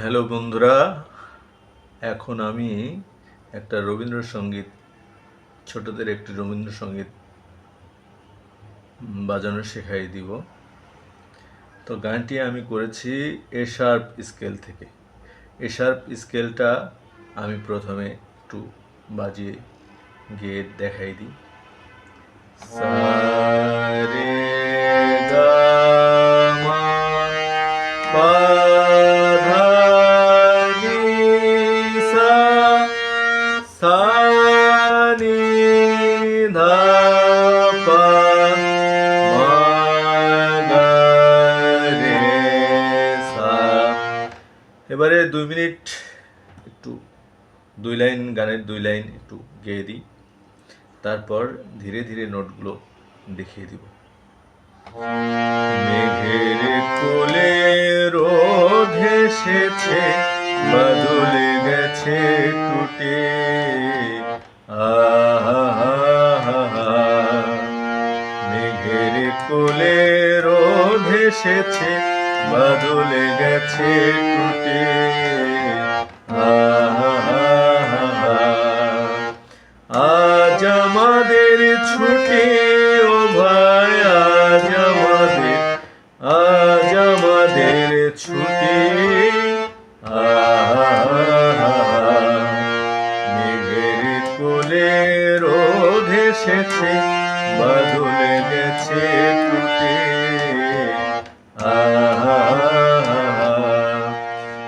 Hello বন্ধুরা, এখন আমি একটা রবীন্দ্রসঙ্গীত, ছোটদের একটি রবীন্দ্রসঙ্গীত বাজানো শেখাই দিব। তো গানটি আমি করেছি এ শার্প স্কেল থেকে। এ শার্প স্কেলটা আমি প্রথমে একটু বাজিয়ে গিয়ে দেখাই দিই। সা এবারে দুই মিনিট একটু দুই লাইন, গানের দুই লাইন একটু গেয়ে দিই। তারপর ধীরে ধীরে নোটগুলো দেখিয়ে দিব। মেঘের কোলে রোদ এসেছে, বদলে গেছে টুটে। আহা মেঘের কোলে রোদ এসেছে, বদলে গেছে টুটে। আজ আমাদের ছুটি, ও ভাই, আজ আমাদের আজ আমাদের ছুটি। মেঘের কোলে রোদ এসেছে, বদলে গেছে টুটে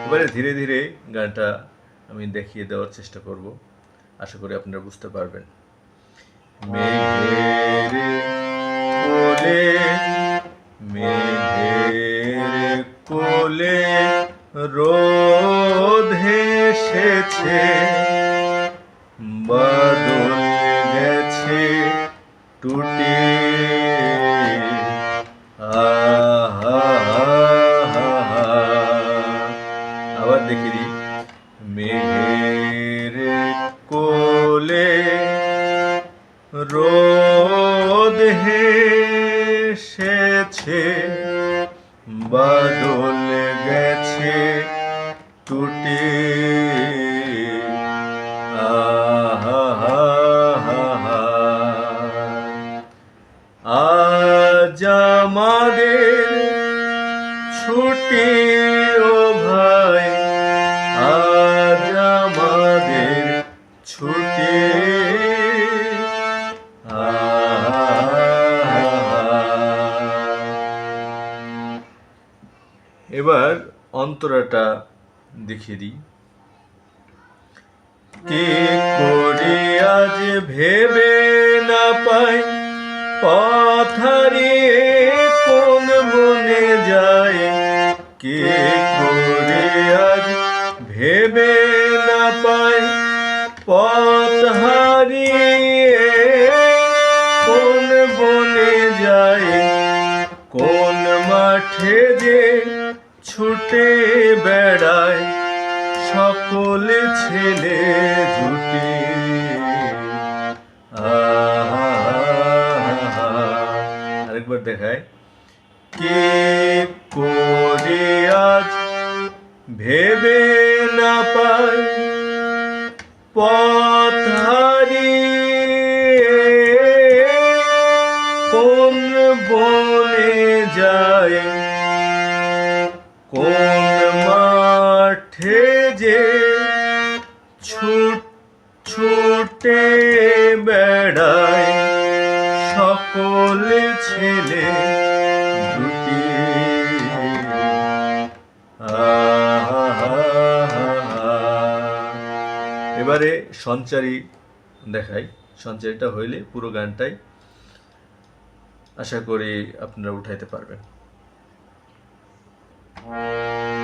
এবারে ধীরে ধীরে গানটা আমি দেখিয়ে দেওয়ার চেষ্টা করব। আশা করি আপনারা বুঝতে পারবেন। কোলে মেঘের কোলে রোদ এসেছে বাদল গেছে টুটে আবার দেখি দিই। মেঘের কোলে রোদ হেসেছে, বাদল গেছে টুটে। আজ আমাদের ছুটি ও ভাই এবার অন্তরাটা দেখিয়ে দিই। কে করে আজ ভেবে না পাই পথ কোন বনে যায়? কে করে আজ ভেবে না পাই পথ কোন বনে যায়? কোন মাঠে যে ছুটে বেড়ায় সকল ছেলে জুটে। আরেকবার দেখায় কে করে আজ ভেবে না পায় পথ হারিয়ে? কোন বনে যায় সকল ছেলে এবারে সঞ্চারী দেখাই। সঞ্চারীটা হইলে পুরো গানটাই আশা করি আপনারা উঠাইতে পারবেন।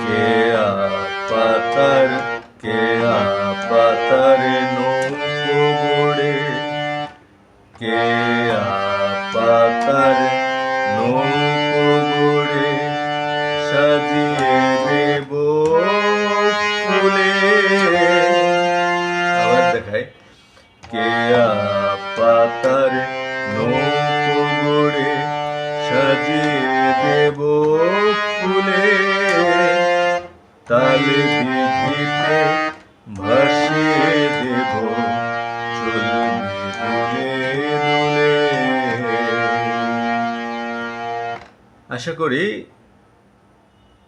কে পাতার পাতার নৌকো সাজিয়ে দেব ফুলে। আবার দেখায় কে পাতার নৌকো সাজিয়ে দেব ফুলে। তালে দিঘিতে ভাসিয়ে আশা করি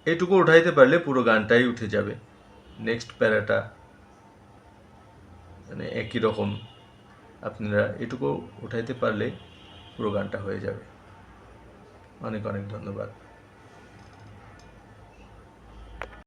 এটুকু উঠাইতে পারলে পুরো গানটাই উঠে যাবে। নেক্সট প্যারাটা। মানে একই রকম। আপনারা এটুকু উঠাইতে পারলে পুরো গানটা হয়ে যাবে। অনেক অনেক ধন্যবাদ।